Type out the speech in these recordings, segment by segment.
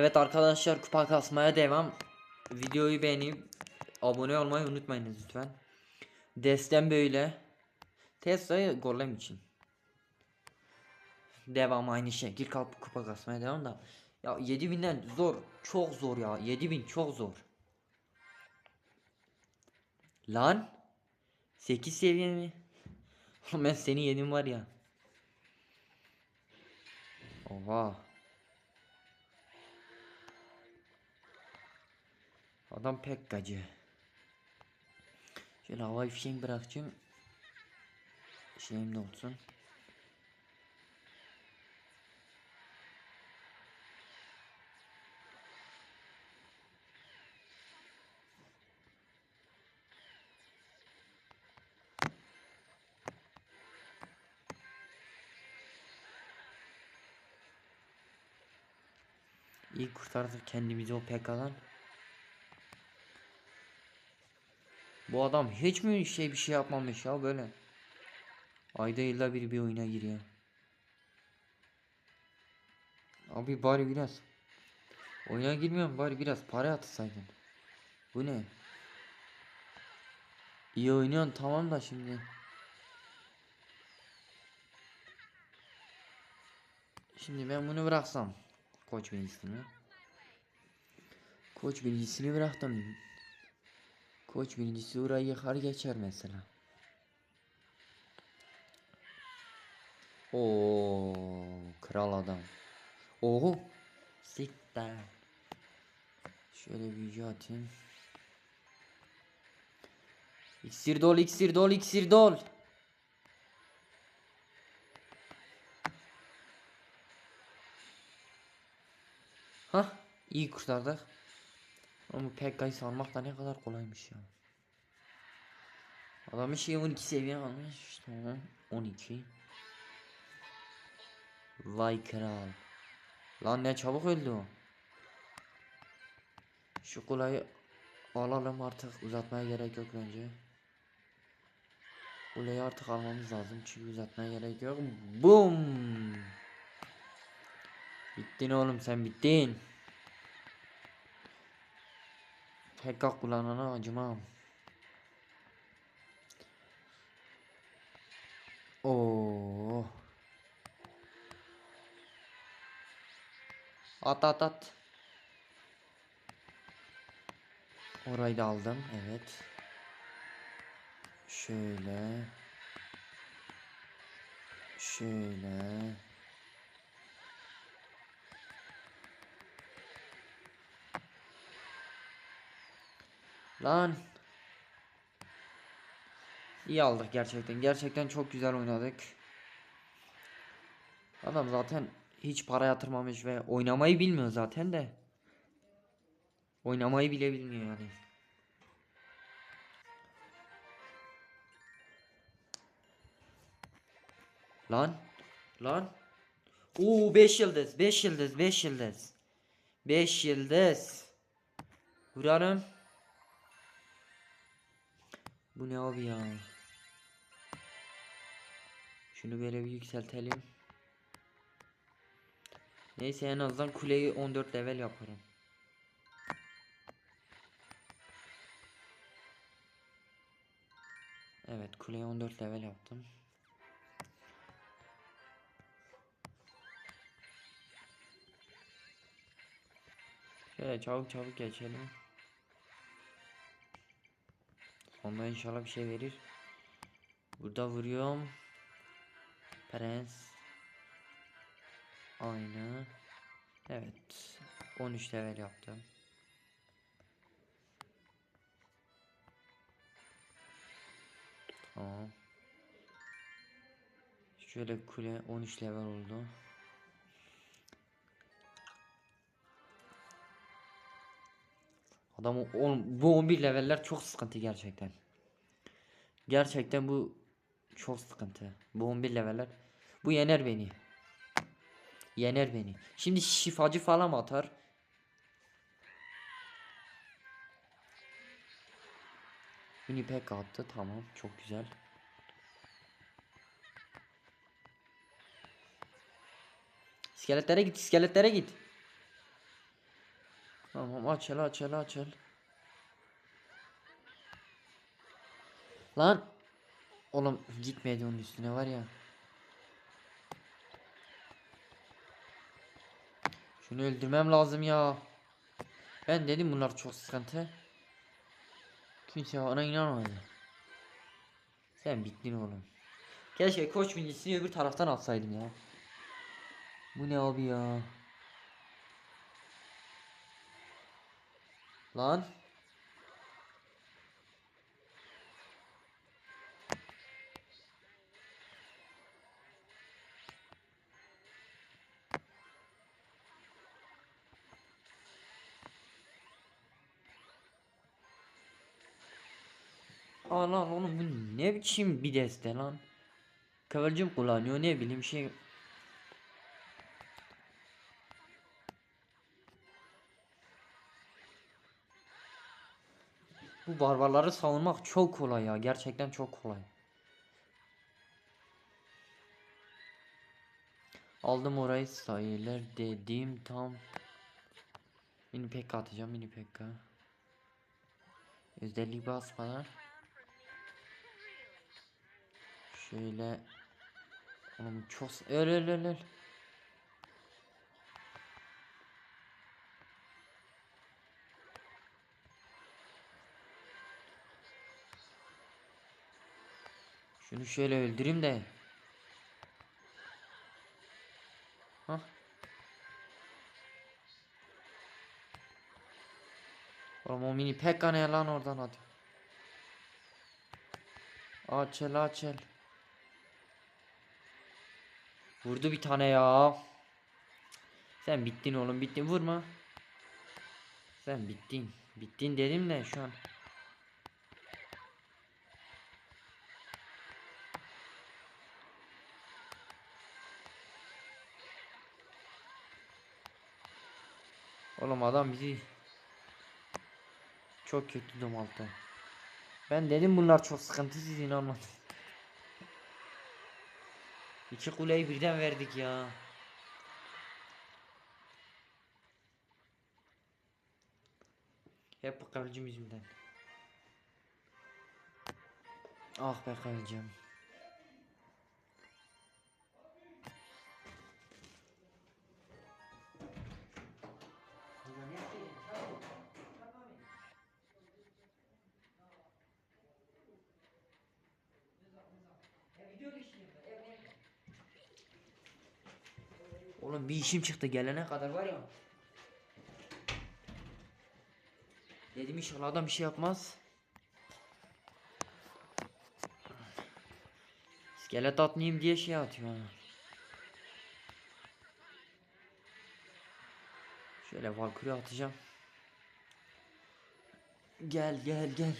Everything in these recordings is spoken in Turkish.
Evet arkadaşlar kupa kasmaya devam. Videoyu beğenip abone olmayı unutmayınız lütfen. Destem böyle. Tesla'yı golem için. Devam aynı şekil kalp kupa kasmaya devam da. Ya 7000'den zor. Çok zor ya. 7000 çok zor. Lan 8 seviye mi? Oğlum ben seni yedim var ya. Oha. Adam pek gacı. Şöyle havai fişek bırakacağım. Şeyim de olsun. İyi kurtardık kendimizi o PK'dan. Bu adam hiç mi şey bir şey yapmamış ya böyle. Ayda yılda bir bir oyuna giriyor. Abi bari biraz. Oyuna girmiyorum bari biraz para atsaydın. Bu ne? İyi oynuyorsun tamam da şimdi. Şimdi ben bunu bıraksam. Koç birincisini. Koç birincisini bıraktım. Koç birincisi orayı yıkar geçer mesela. Oo, kral adam. Oho. Siktir. Şöyle büyücü atayım. İksir dol, iksir dol, iksir dol. Hah, iyi kurtardık. Ama Pekka'yı salmak da ne kadar kolaymış ya. Adamın şey 12 seviye almış. Tamam. 12. Vay kral. Lan ne çabuk öldü o. Şu kulayı alalım artık uzatmaya gerek yok bence. Kuleyi artık almamız lazım çünkü uzatmaya gerek yok. Boom. Bittin oğlum sen bittin. PK kullanana acımam. Oo. At at at. Orayı da aldım. Evet. Şöyle. Şöyle. Lan. İyi aldık gerçekten. Gerçekten çok güzel oynadık. Adam zaten hiç para yatırmamış ve oynamayı bilmiyor zaten de. Oynamayı bile bilmiyor yani. Lan. Lan. Oo 5 yıldız. 5 yıldız. 5 yıldız. 5 yıldız. Vuralım. Bu ne abi ya? Şunu böyle bir yükseltelim. Neyse en azından kuleyi 14 level yaparım. Evet kuleyi 14 level yaptım. Şöyle çabuk çabuk geçelim. Onda inşallah bir şey verir. Burada vuruyorum. Prens. Aynı. Evet. 13 level yaptım. Tamam. Şöyle kule 13 level oldu. Adam oğlum bu 11 leveller çok sıkıntı gerçekten. Gerçekten bu çok sıkıntı. Bu 11 leveller. Bu yener beni. Yener beni. Şimdi şifacı falan atar. Mini pek attı. Tamam. Çok güzel. İskeletlere git. iskeletlere git. Tamam aç el aç el aç el. Lan. Oğlum gitmedi onun üstüne var ya. Şunu öldürmem lazım ya. Ben dedim bunlar çok sıkıntı. Kimse bana inanmadı. Sen bittin oğlum. Keşke koç binisini öbür taraftan atsaydım ya. Bu ne abi ya? Lan. Aa lan oğlum bu ne biçim bir deste lan. Kıvılcım kullanıyor ne bileyim şey. Bu barbarları savunmak çok kolay ya. Gerçekten çok kolay. Aldım orayı sayılar dediğim tam. Mini pekka atacağım mini pekka. Özellik basmadan. Şöyle. Oğlum çok öl öl öl öl. Şunu şöyle öldüreyim de. Hah. Oğlum o mini pekka ne lan oradan hadi. Açıl açıl. Vurdu bir tane ya. Sen bittin oğlum bittin vurma. Sen bittin. Bittin dedim de şu an. Oğlum adam bizi çok kötü domalttı. Ben dedim bunlar çok sıkıntı siz inanmadınız. İki kuleyi birden verdik ya. Hep bu kılıcım yüzünden. Ah be kılıcım. Oğlum bir işim çıktı gelene kadar var ya. Dedim inşallah adam bir şey yapmaz. İskelet atmayayım diye şey atıyor. Şöyle Valkyrie atacağım. Gel gel gel.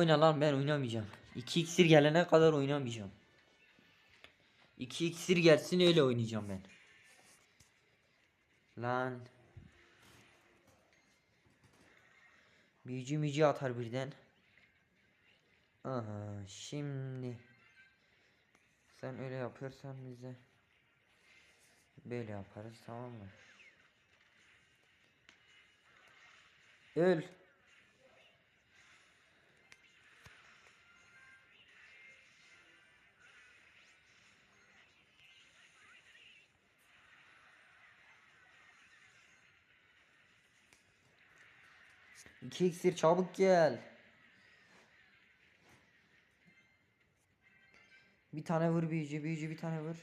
Oyna lan ben oynamayacağım. 2 iksir gelene kadar oynamayacağım. 2 iksir gelsin öyle oynayacağım ben. Lan. Büyücü mücü atar birden. Aha şimdi. Sen öyle yapıyorsan bize. Böyle yaparız tamam mı? Öl. İki iksir çabuk gel. Bir tane vur büyücü, büyücü bir tane vur.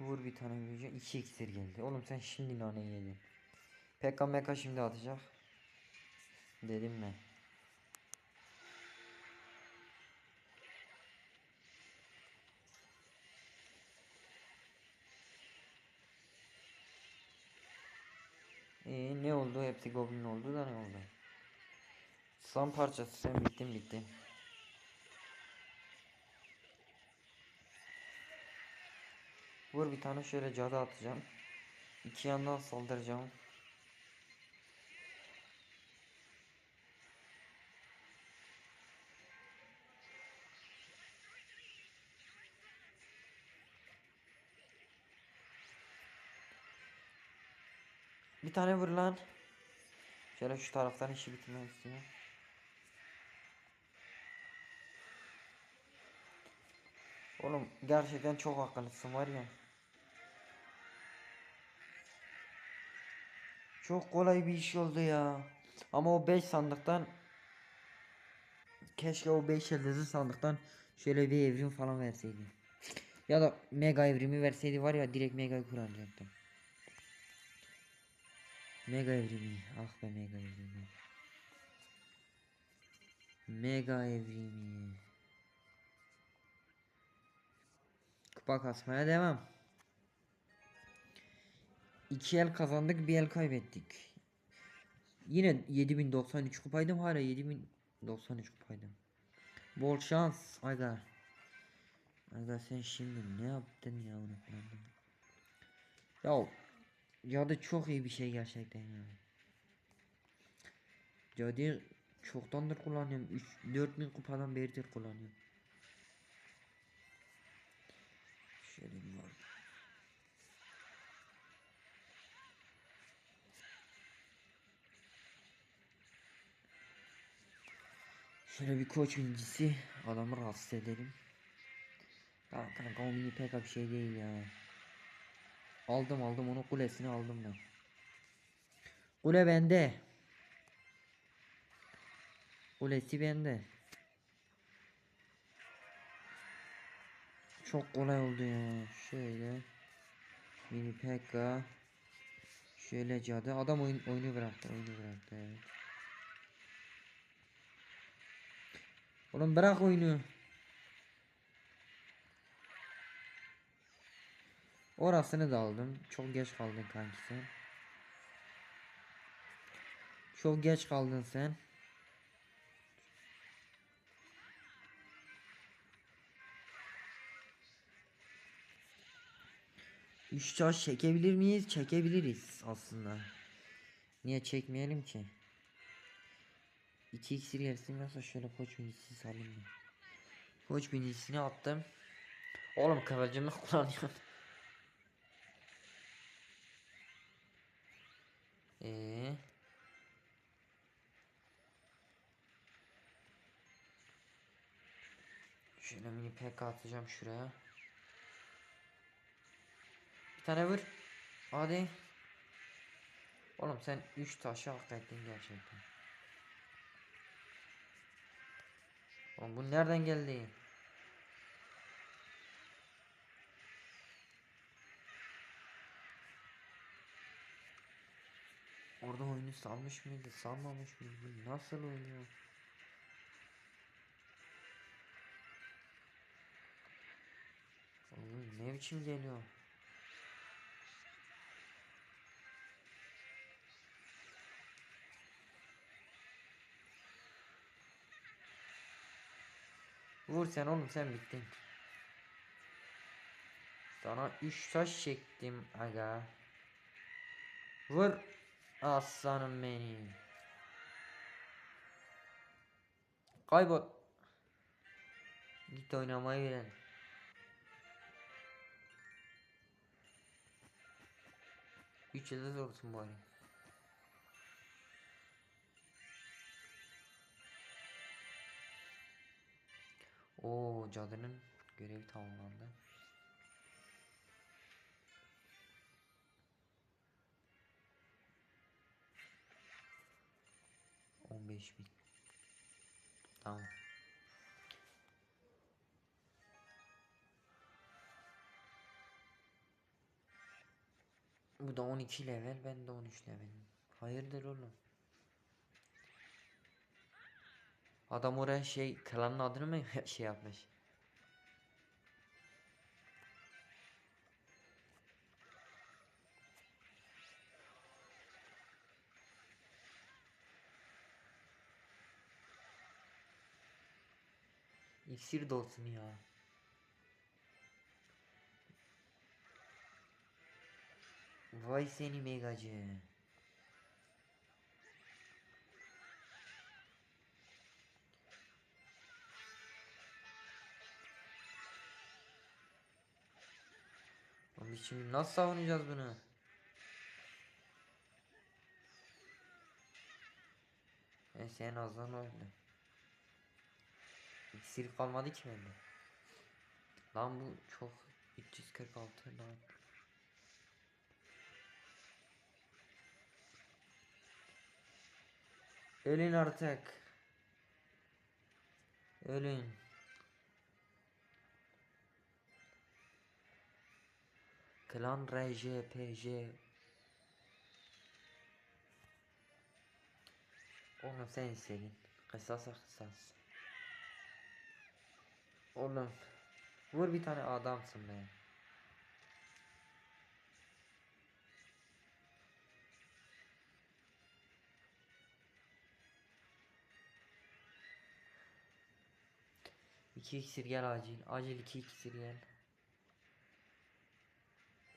Vur bir tane büyücü. iki iksir geldi. Oğlum sen şimdi nane yedin. Meka şimdi atacak. Dedim mi? Ee, ne oldu? Hepsi goblin oldu da ne oldu? Son parçası sen bittin bittin. Vur bir tane şöyle cadı atacağım. İki yandan saldıracağım. Tane vur lan. Şöyle şu taraftan işi bitirmek istiyorum. Oğlum gerçekten çok akıllısın var ya. Çok kolay bir iş oldu ya. Ama o 5 sandıktan keşke o 5 yıldızlı sandıktan şöyle bir evrim falan verseydi. Ya da mega evrimi verseydi var ya direkt mega kuracaktım. Mega evrimi. Ah be mega evrimi. Mega evrimi. Kupa kasmaya devam. İki el kazandık bir el kaybettik. Yine 7093 kupaydım hala 7093 kupaydım. Bol şans aga. Aga sen şimdi ne yaptın ya unutmadım. Ya Cadı çok iyi bir şey gerçekten ya. Cadı çoktandır kullanıyorum. 3 4000 kupadan beridir kullanıyorum. Şöyle bir var. Şöyle bir koç incisi adamı rahatsız edelim. Ya kanka o mini pek bir şey değil ya. Aldım aldım onu kulesini aldım ben. Kule bende. Kulesi bende. Çok kolay oldu ya. Şöyle. Mini Pekka. Şöyle cadı. Adam oyun, oyunu bıraktı. Oyunu bıraktı evet. Oğlum bırak oyunu. Orasını da aldım. Çok geç kaldın kanki sen. Çok geç kaldın sen. Üç taş çekebilir miyiz? Çekebiliriz aslında. Niye çekmeyelim ki? İki iksir gelsin yoksa şöyle koç binicisi salayım ben. Koç binicisini attım. Oğlum kıvılcımı kullanıyorum. Ee. Şöyle mini pek atacağım şuraya. Bir tane vur. Hadi. Oğlum sen 3 taşı hak ettin gerçekten. Oğlum bu nereden geldi? Orada oyunu salmış mıydı? Salmamış mıydı? Nasıl oynuyor? Oğlum ne biçim geliyor? Vur sen oğlum sen bittin. Sana 3 taş çektim aga. Vur aslanım benim. Kaybol. Git oynamayı öğren. Üç yıldız olsun bari. Oo cadının görevi tamamlandı. On beş bin. Tamam. Bu da 12 level, ben de 13 level. Hayırdır oğlum? Adam oraya şey klanın adını mı şey yapmış? İksir dolsun ya. Vay seni megacı. Biz şimdi nasıl savunacağız bunu? Neyse en azından öyle. İksir kalmadı ki bende. Lan bu çok 346 lan. Ölün artık. Ölün. Klan RJPJ Oğlum sen istedin. Kısasa kısas. Oğlum. Vur bir tane adamsın be. İki iksir gel acil. Acil iki iksir gel.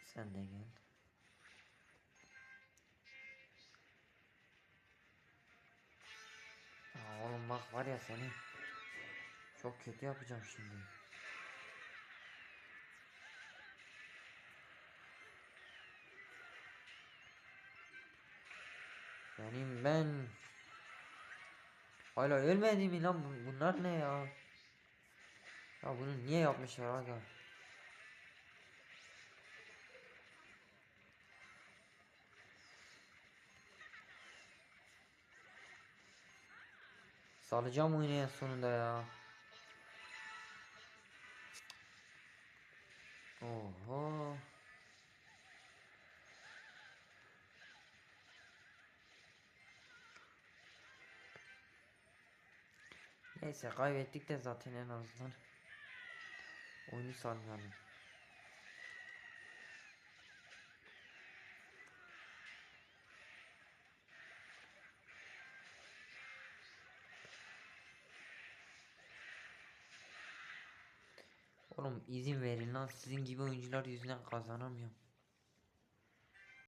Sen de gel. Aa, oğlum bak var ya seni. Çok kötü yapacağım şimdi. Benim ben Hala ölmedi mi lan bu- bunlar ne ya? Ya bunu niye yapmışlar aga? Salacağım oyunu en sonunda ya. Oho. Neyse kaybettik de zaten en azından. Oyunu salmayalım. İzin verin lan sizin gibi oyuncular yüzünden kazanamıyorum.